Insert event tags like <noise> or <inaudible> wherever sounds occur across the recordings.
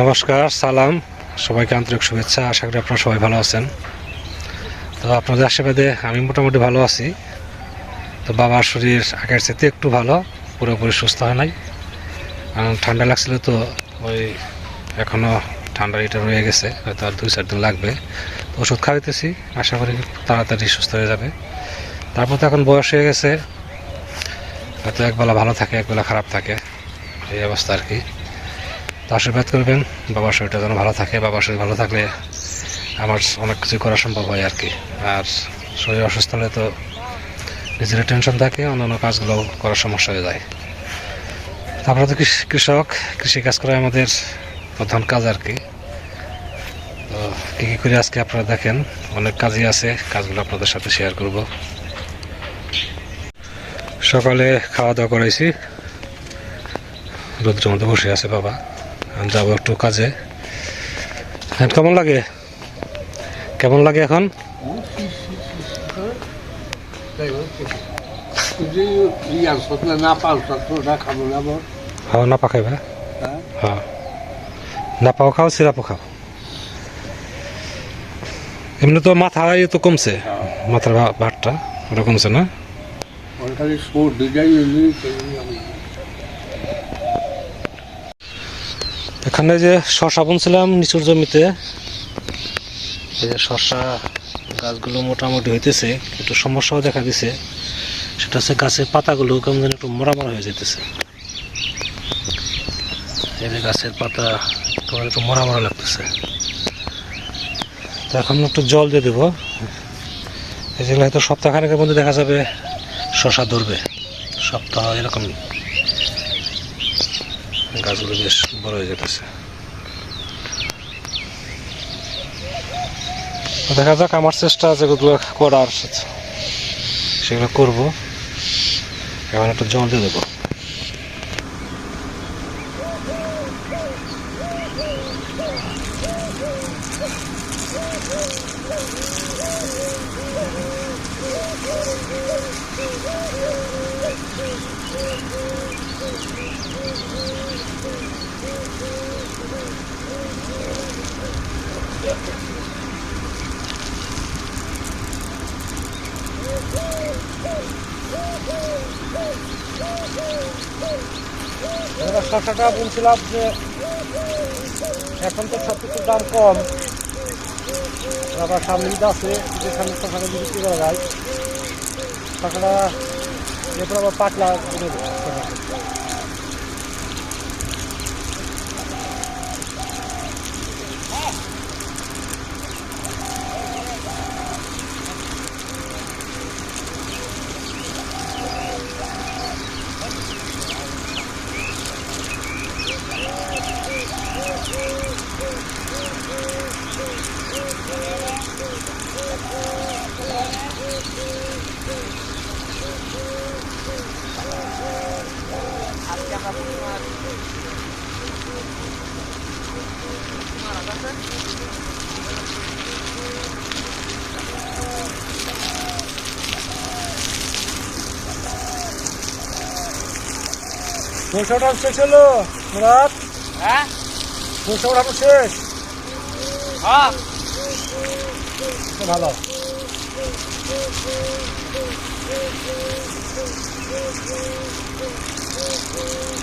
নমস্কার, সালাম। সবাইকে আন্তরিক শুভেচ্ছা। আশা করি আপনারা সবাই ভালো আছেন। তো আপনাদের আশীর্বাদে আমি মোটামুটি ভালো আছি। তো বাবার শরীর আগের চাইতে একটু ভালো, পুরোপুরি সুস্থ হয় নাই। কারণ ঠান্ডা লাগছিল তো ওই এখনও ঠান্ডা এটা রয়ে গেছে, হয়তো আর দুই চার দিন লাগবে। তো ওষুধ খাওয়াইতেছি, আশা করি তাড়াতাড়ি সুস্থ হয়ে যাবে। তারপর তো এখন বয়স হয়ে গেছে। হয়তো একবেলা ভালো থাকে, একবেলা খারাপ থাকে, এই অবস্থা আর কি। তো আশীর্বাদ করবেন, বাবার শরীরটা যেন ভালো থাকে, বাবার শরীর ভালো থাকলে আমার অনেক কিছু করা সম্ভব হয় আর কি। আর শরীর অসুস্থ হলে তো নিজের টেনশন থাকে, অন্যান্য কাজগুলো করার সমস্যা হয়ে যায়। আমরা তো কৃষ- কৃষক কৃষি কাজ করা আমাদের প্রধান কাজ আর কি। তো কী কী করে আজকে আপনারা দেখেন, অনেক কাজই আছে, কাজগুলো আপনাদের সাথে শেয়ার করব। সকালে খাওয়া দাওয়া করাইছি। রোদ্রের মধ্যে বসে আছে বাবা। যাব একটু কাজে। কেমন লাগে? কেমন লাগে এখন? যদি ইয়ার সাথে না পাও তো খাব না বল খাও না হ্যাঁ। হ্যাঁ পাও খাও, সিরাপও খাও। এমনি তো মাথা ইয়ে তো কমছে। মাথার ভাতটা ওটা কমছে না? সর্দি, যাই এখানে যে শশা বুনছিলাম নিচুর জমিতে, এই যে শশা গাছগুলো মোটামুটি হইতেছে, একটু সমস্যাও দেখা দিছে। সেটা হচ্ছে গাছের পাতাগুলো কেমন যেন একটু মরা হয়ে যেতেছে এই যে গাছের পাতা কেমন একটু মরা লাগতেছে। তো এখন একটু জল দিয়ে দেবো। এই যেগুলো হয়তো সপ্তাহখানেকের মধ্যে দেখা যাবে শশা ধরবে। সপ্তাহ এরকম। গাছগুলো বেশ বড় হয়ে যেতেছে। দেখা যাক আমার চেষ্টা যেগুলো করার সেগুলো করব। এখন একটু জল দিয়ে দেবো। শশাটা বলছিলাম যে এখন তো সব কিছুর দাম কম। আবার সামনে আছে, যেখানে শশাটা বিক্রি করা যায় শশাটা এরপর আবার পাতলা করে দেবো। সরষে ওঠানো শেষ হলো মুরাদ। হ্যাঁ? সরষে ওঠানো শেষ। হ্যাঁ। ভালো ভালো। তাহলে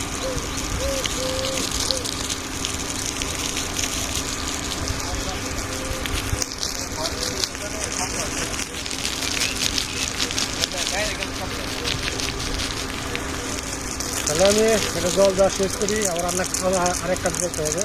আমি এটা জল দেওয়া শেষ করি আবার রান্না খাওয়া করতে হবে।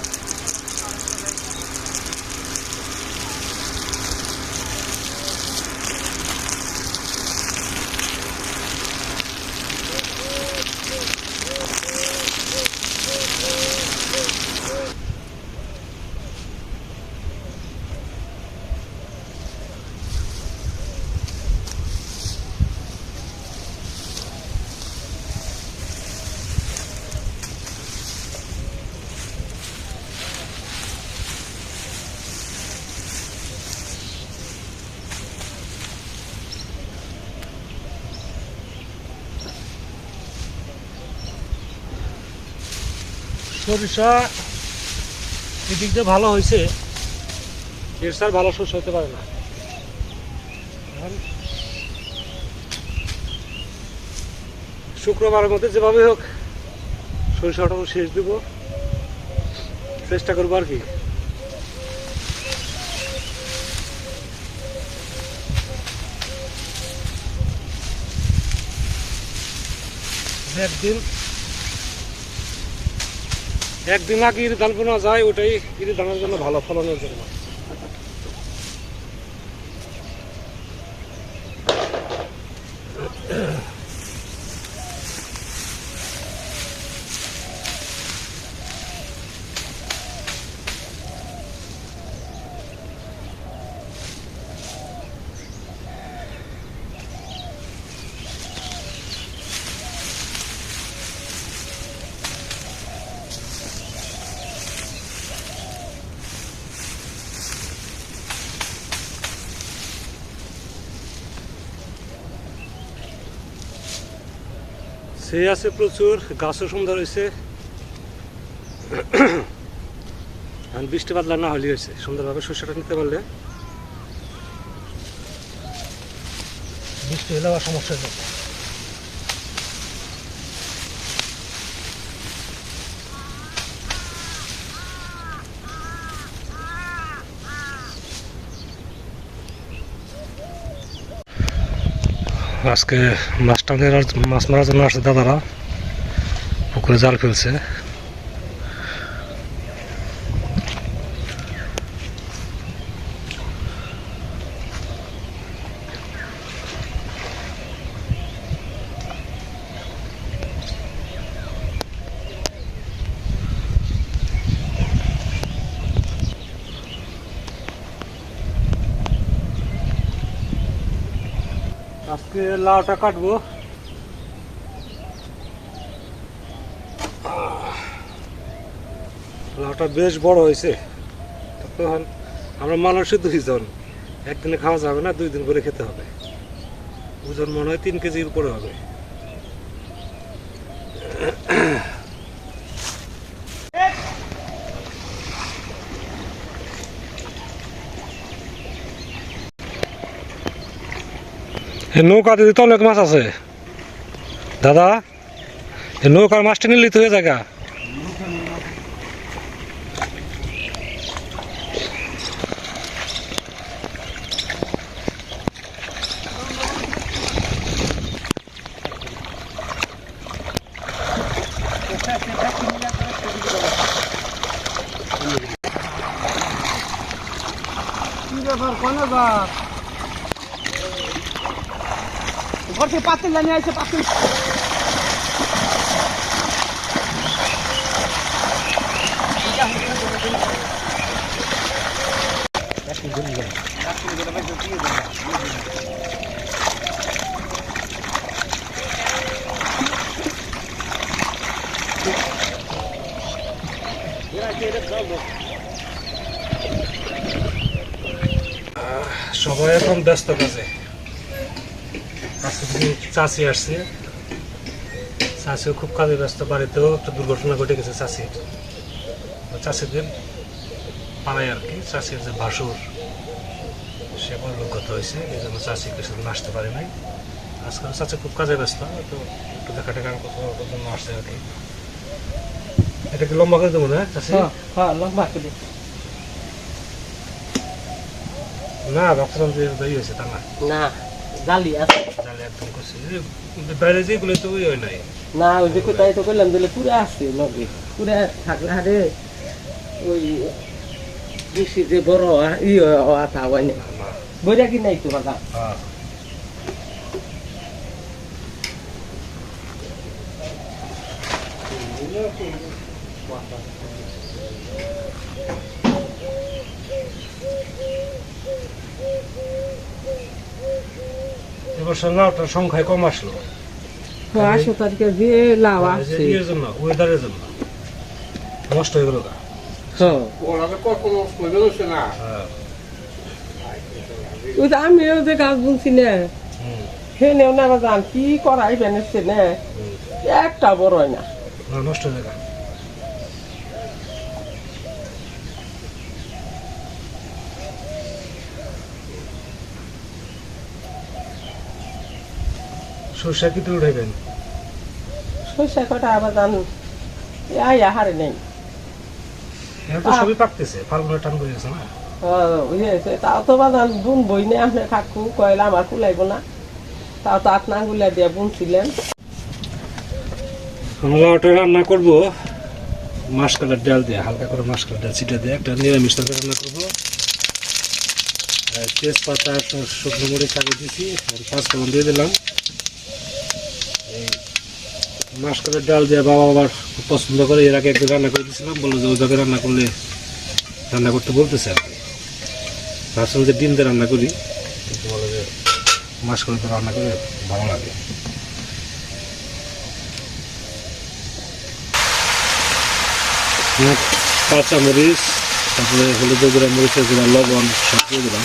সরিষা এদিক দিয়ে ভালো হয়েছে। এর স্যার ভালো শস্য হতে পারে না। শুক্রবারের মধ্যে যেভাবে হোক সরিষাটা শেষ দেব। চেষ্টা করব আর কি। একদিন একদিন আগে ইরি ধান বোনা যায় ওটাই ইরি ধানের জন্য ভালো ফলনের জন্য। সে আছে প্রচুর, গাছও সুন্দর হয়েছে বৃষ্টি বাদলা না হলে হয়েছে সুন্দরভাবে শস্যটা নিতে পারলে। বৃষ্টি হলে আবার সমস্যা হয়ে আজকে মাছ মাছ মারার জন্য আসছে দাদারা পুকুরে জাল ফেলছে আজকে লাউটা কাটবো। লাউটা বেশ বড় হয়েছে। তখন আমরা মানুষের দুইজন একদিনে খাওয়া যাবে না, দুই দিন করে খেতে হবে। ওজন মনে হয় তিন কেজির উপরে হবে। এই নৌকা দিদি তো অনেক মাছ আছে। দাদা নৌকার মাছটা নিলি তো হয়ে জায়গা কি ব্যাপার কোনো বা থেকে পাতিল জানিয়ে আছে পাতিল। সবাই এখন ব্যস্ত কাজে। চাষি আসছে। চাষিও খুব কাজে ব্যস্ত বাড়িতেও একটা দুর্ঘটনা ঘটে গেছে চাষির চাষিদের পাড়ায় আর কি চাষির যে ভাসুর সে পরলোকগত হয়েছে এই জন্য চাষি কিছুদিন আসতে পারে নাই। আজকাল চাষি খুব কাজে ব্যস্ত তো একটু দেখা টেকার কথা জন্য আসছে আর কি। এটা কি লম্বা করে দেবো না চাষি হ্যাঁ লম্বা করে না রক্ততন্ত্র ইয়ে হয়েছে তা না। না। জালি আছে। তাহলে একদম করছি। এই বাইরে যেগুলো তো ওই নাই। না ওই যে কোথায় তো করলাম দিলে পুরো আসছে নগে পুরো থাকলে হারে ওই বেশি যে বড় ই আতা হয় না। না কি নাই তোমার কাছে? হ্যাঁ লাউটার সংখ্যায় কম আসলো। আসো তারিখে যে আসছে। ইয়ের জন্য ওয়েদারের জন্য। নষ্ট হয়ে গেল গা। হ্যাঁ। হয়ে। আমিও যে গাছ বুনছি না না জান কি করাই বেনেছে না? একটা বড় না। না নষ্ট হয়ে গেল সরষা কি তুই উঠাইবেন সরষা কটা আবার জান আই আহারে নেই। এখন তো সবই পাকতেছে ফাল্গুনে টান করে গেছে না? তাও তো বাদান বুন বই নে আপনি থাকু কয়লা আমার কুলাইব না। তাও তো আট দিয়ে বুনছিলেন। আমরা ওটা রান্না করব। মাসকালের ডাল দিয়ে হালকা করে মাসকালের ডাল ছিটে দিয়ে একটা নিরামিষ তরকারি রান্না করব। তেজপাতা শুকনো মরিচ আগে দিয়েছি দিয়ে দিলাম। মাসকালের ডাল দিয়ে বাবা আবার খুব পছন্দ করে। এর আগে একদিন রান্না করে দিয়েছিলাম, বলল যে ওইভাবে রান্না করলে রান্না করতে বলতেছে আর কি। ভাবছিলাম যে ডিম দিয়ে রান্না করি, কিন্তু বলে যে মাসকালের দিয়ে রান্না করে ভালো লাগে। কাঁচা মরিচ তারপরে হলুদ গুঁড়া মরিচের গুঁড়া, লবণ, সব দিয়ে দিলাম।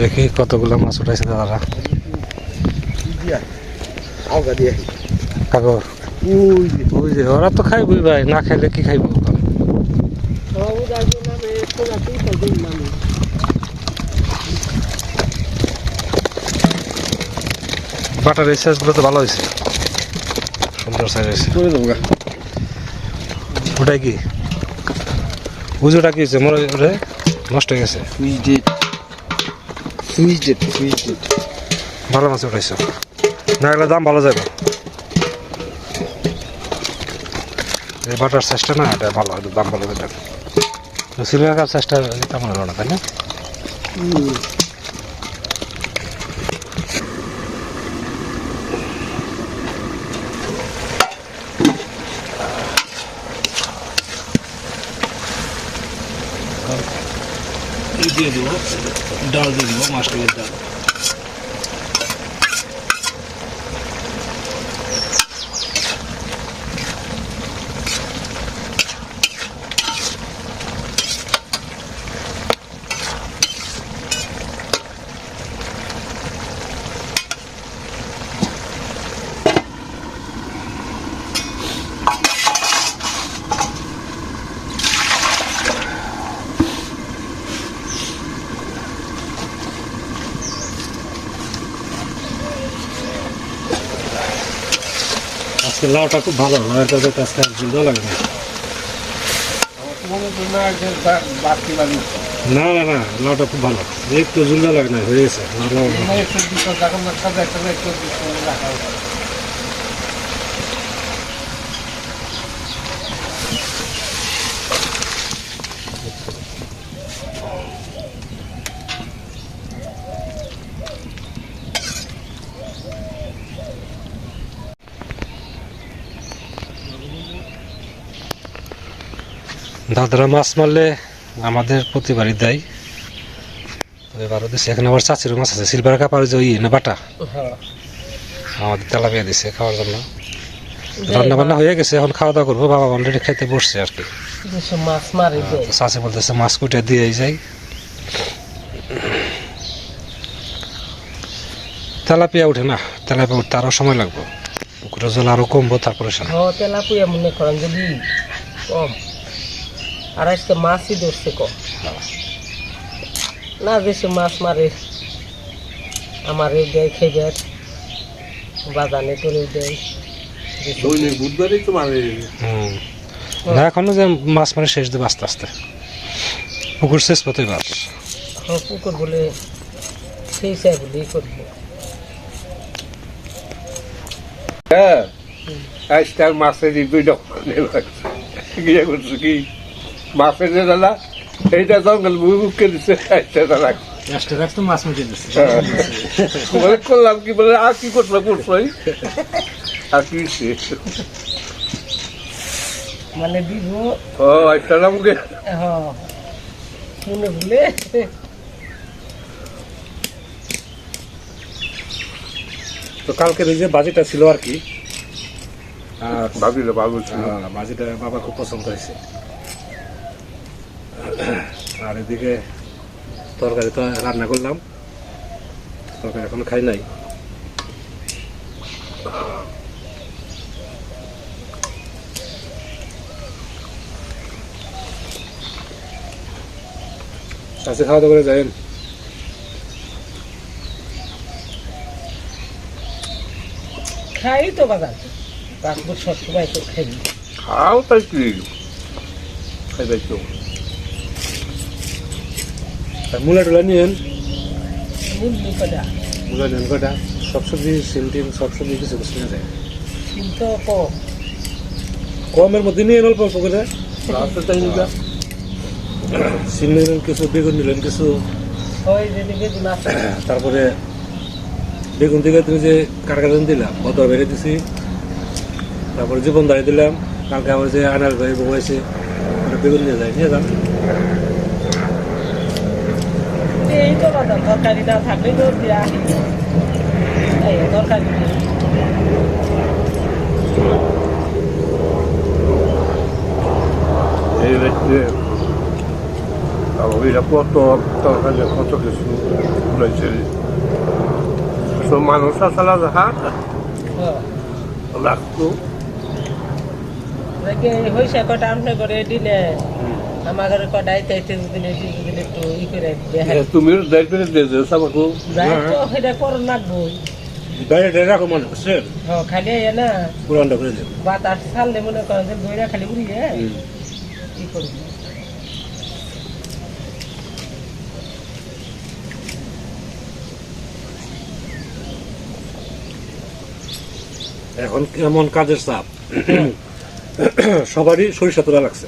দেখি কতগুলো মাছ উঠাইছে দাদারা। কাকর। ওই যে ওরা তো খাইবই ভাই না খাইলে কি খাইব? বাটার এই সাইজগুলো তো ভালো হয়েছে। সুন্দর সাইজ হয়েছে। ওটাই কি? উজুটা কি হয়েছে? মরে নষ্ট হয়ে গেছে। সুইচ ডেট সুইচ ডেট ভালো মাছ উঠাইছো। না গেলে দাম ভালো যাবে এই বাটার সাইজটা না এটা ভালো দাম ভালো যাবে সিলভার কাপ সাইজটা তেমন হলো না তাই না? দিয়ে দেবো ডাল দিয়ে দেবো মাছটাকে ডাল। আজকে লাউটা খুব ভালো লাউয়ের তরকারিটা আজকে আর ঝুলতেও লাগে না। না না না, লাউটা খুব ভালো। একটু ঝুলতেও লাগে না, হয়ে গেছে লাউ লাউ ভালো। একটু দুটো টাকা না সাদা একটা একটু রাখা দাদারা মাছ মারলে আমাদের প্রতিবারই দেয়। তো এবারও দিচ্ছে এখানে আবার চাচিরও মাছ আছে সিলভার কাপার যে ওই না বাটা? আমাদের তেলাপিয়া দিছে খাওয়ার জন্য। রান্না বান্না হয়ে গেছে এখন খাওয়া দাওয়া করব বাবা অলরেডি বসছে আর কি। মারি চাচি বলতেছে মাছ কুটে দিয়ে যাই। তেলাপিয়া উঠে না তেলাপিয়া উঠতে আরও সময় লাগবে। পুকুরের জল আরও কমবো তারপরে সে হ তেলা পুয়া মনে করেন যদি কম। আর আজকে মাছই ধরছে কম। না বেশি মাছ মারে। আমার এই দেয় খেবার বাজানে করে দেয়। বুধবারই তো হুম। না এখনও যে মাছ মারে শেষ দেবে আস্তে আস্তে। পুকুর শেষ পথে এবার হ্যাঁ পুকুর বলে সেই চাই বলেই করব। হ্যাঁ আজকাল মাছের দুই দোকানে লাগছে গিয়ে করছে কি? মাছের যে দাদা এইটা জঙ্গল মুখে দিচ্ছে আজটা দাদা। করলাম কি বলে আর কি করল করছোই আর কি মানে দিব ও একটা মুখে? হ্যাঁ। মনে ভুলে তো কালকে যে বাজিটা ছিল আর কি। আর ভাবিলে ভালো ছিল বাজিটা বাবা খুব পছন্দ হয়েছে। আর এদিকে তরকারি তো রান্না করলাম। তরকারি এখনও খাই নাই। আজকে খাওয়া দাওয়া করে যাবেন? খাই তো বাজার। বছর সবাই তো খাই। খাও তাই কি? খাইবে তো। মূলা টুলা নিয়েন মূলা নেন কটা? সব সবজি সিম টিম সব সবজি কিছু কিছু নিয়ে যায়। কিন্তু কম। কমের মধ্যে নিয়ে অল্প অল্প করে। সিম নিলেন কিছু বেগুন নিলেন কিছু। আছে তারপরে বেগুন থেকে তুমি যে কারকাজন দিলাম কত বেড়ে দিছি। তারপরে জীবন দাঁড়িয়ে দিলাম। কালকে আবার যে আনার ভাই বমাইছে বেগুন নিয়ে যায়। নিয়ে যান। তো বাজার তরকারি না থাকলে তো তরকারি ওইটা কত তরকারি কত কিছু রয়েছে সব মানুষ আসলে হাত। রাখতো হয়েছে কটা আমনে করে দিলে আমার ঘরে কটা আইতে আইতে দিলে দিলে একটু ই করে দেখাই। দায়িত্ব দিয়ে সাবাকু যাই সেটা করো লাগবই বাইরে রাখো মনে করছে হ্যাঁ খালি এ না পুরানটা করে দেব। বাতাস ছাড়লে মনে করেন যে বইরা খালি উড়িয়ে ই করবি? এখন কেমন কাজের চাপ? সবারই সরিষা তোলা লাগছে।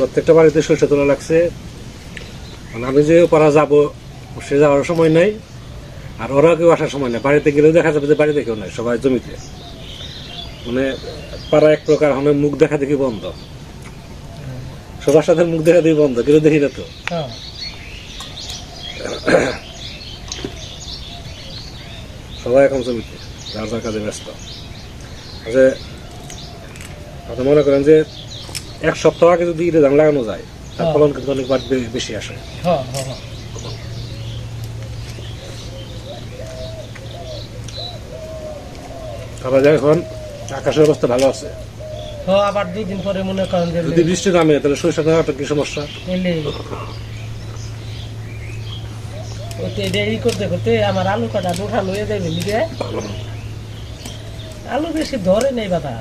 প্রত্যেকটা বাড়িতে সরিষা তোলা লাগছে। মানে আমি যে পারা যাব সে যাওয়ার সময় নাই। আর ওরা কেউ আসার সময় নেই। বাড়িতে গেলেও দেখা যাবে যে বাড়িতে কেউ নাই সবাই জমিতে। মানে পাড়া এক প্রকার আমি মুখ দেখা দেখি বন্ধ। সবার সাথে মুখ দেখা দেখি বন্ধ কেউ দেখি না তো। হ্যাঁ। সবাই এখন জমিতে যার যার কাজে ব্যস্ত। যে আপনি মনে করেন যে এক সপ্তাহ আগে যদি এটা ধান লাগানো যায় তার হ্যাঁ। ফলন কিন্তু অনেকবার বেশি আসে। হ্যাঁ হ্যাঁ হ্যাঁ। আবার এখন আকাশের অবস্থা ভালো আছে। আবার দুই দিন পরে মনে করেন যদি বৃষ্টি নামে তাহলে সরিষা কি সমস্যা? করতে করতে আমার আলু কাটা দুটা লয়ে যাবে আলু বেশি ধরে নেই বাবা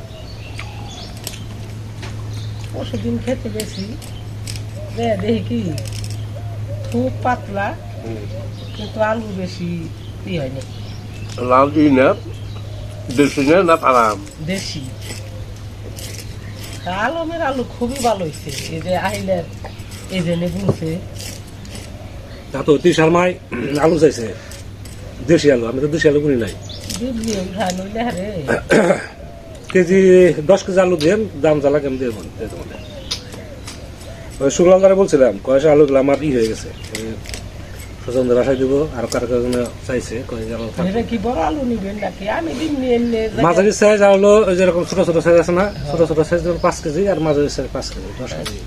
পরশু দিন খেতে বেশি দে দেখি কি খুব পাতলা কিন্তু আলু বেশি ই হয়নি লাল দিই না দেশি না না পারাম? দেশি। আলমের আলু খুবই ভালো হয়েছে এই যে আহিলের এই যে নেবুলছে তা তো তিসার মাই আলু চাইছে। দেশি আলু আমি তো দেশি আলু কিনি নাই। দিবলি উঠা নইলে হারে <coughs> কেজি দশ কেজি আলু দিয়ে দাম জ্বালা কেমন দিয়ে দেবো ওই শুক্লালদারে বলছিলাম কয়েছে আলুগুলো আমার ই হয়ে গেছে। সুজনদের আশায় দিব আর কার কার জন্য চাইছে কয়েক আলু থাকবে এটা কি বড় আলু নিবেন নাকি? আমি দিন এমনি মাঝারি সাইজ ওই যেরকম ছোট ছোট সাইজ আছে না ছোট ছোট সাইজ যেমন পাঁচ কেজি আর মাঝারি সাইজ পাঁচ কেজি দশ কেজি।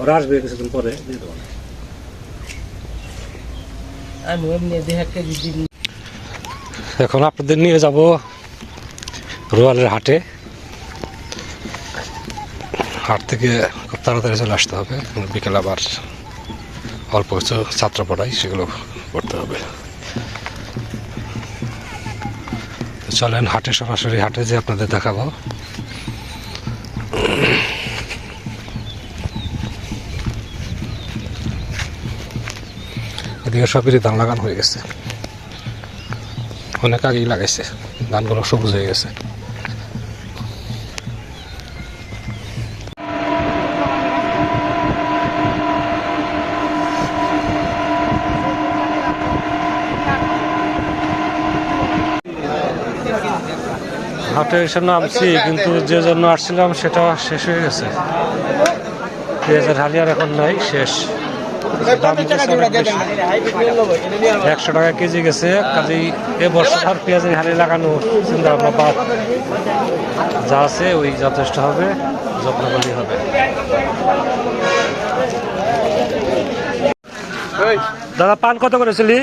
ওরা আসবে কিছুদিন পরে দিয়ে দেবো। এখন আপনাদের নিয়ে যাব রোয়ালের হাটে। হাট থেকে খুব তাড়াতাড়ি চলে আসতে হবে। বিকেল আবার অল্প কিছু ছাত্র পড়াই সেগুলো করতে হবে। চলেন হাটে, সরাসরি হাটে যে আপনাদের দেখাবো। এদিকে সবেরই ধান লাগানো হয়ে গেছে। অনেক আগেই লাগাইছে। ধানগুলো সবুজ হয়ে গেছে। প্রিপারেশন জন্য কিন্তু যে জন্য আসছিলাম সেটা শেষ হয়ে গেছে। পেঁয়াজের হালিয়ার এখন নাই, শেষ। দাম একশো টাকা কেজি গেছে, কাজেই এ বছর পেঁয়াজের হালি লাগানো চিন্তা ভাবনা বাদ। যা আছে ওই যথেষ্ট হবে, যত্ন করি হবে। দাদা, পান কত করেছিলি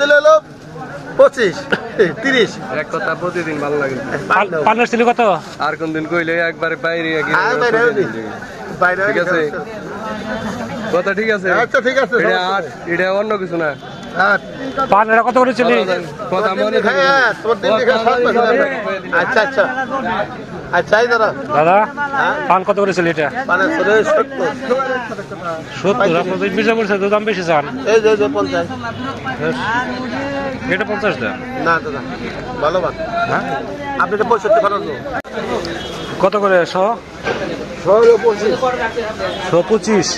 দিলে পঁচিশ তিরিশ। এক কথা প্রতিদিন ভালো লাগে। পার্লার ছিল কত? আর কোন দিন কইলে একবারে বাইরে বাইরে ঠিক আছে। কথা ঠিক আছে? আচ্ছা ঠিক আছে এটা অন্য কিছু না। পান এটা কত হ্যাঁ, মাস হলো। আচ্ছা। আচ্ছা আচ্ছা দাদা দাদা পান কত করেছিলি এটা? সত্তর। দাম বেশি চান। পঞ্চাশ। এটা না দাদা ভালো বান আপনি তো পঁয়ষট্টি কত করে শো? পঁচিশ। শ পঁচিশ।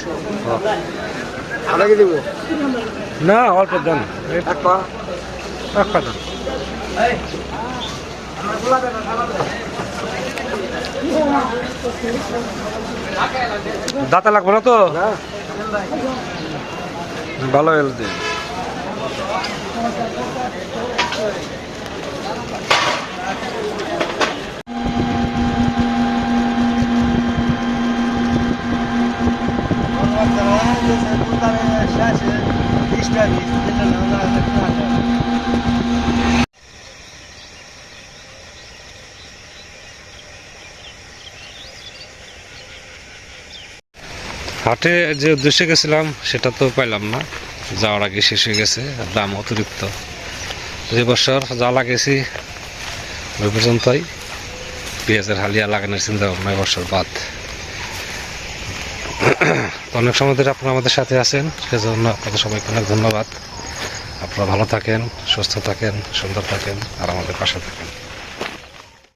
দিব। না অল্প দাম। এক পাতা দাঁতা লাগবে না তো? ভালো এল দিন হাটে যে উদ্দেশ্যে গেছিলাম, সেটা তো পাইলাম না। যাওয়ার আগে শেষ হয়ে গেছে দাম অতিরিক্ত। যে বছর যা লাগেছি ওই পর্যন্তই। পেঁয়াজের হালিয়া লাগানোর চিন্তা ভাবনা বছর বাদ। অনেক সময় ধরে আপনারা আমাদের সাথে আছেন, সেজন্য আপনাদের সবাইকে অনেক ধন্যবাদ। আপনারা ভালো থাকেন, সুস্থ থাকেন, সুন্দর থাকেন, আর আমাদের পাশে থাকেন।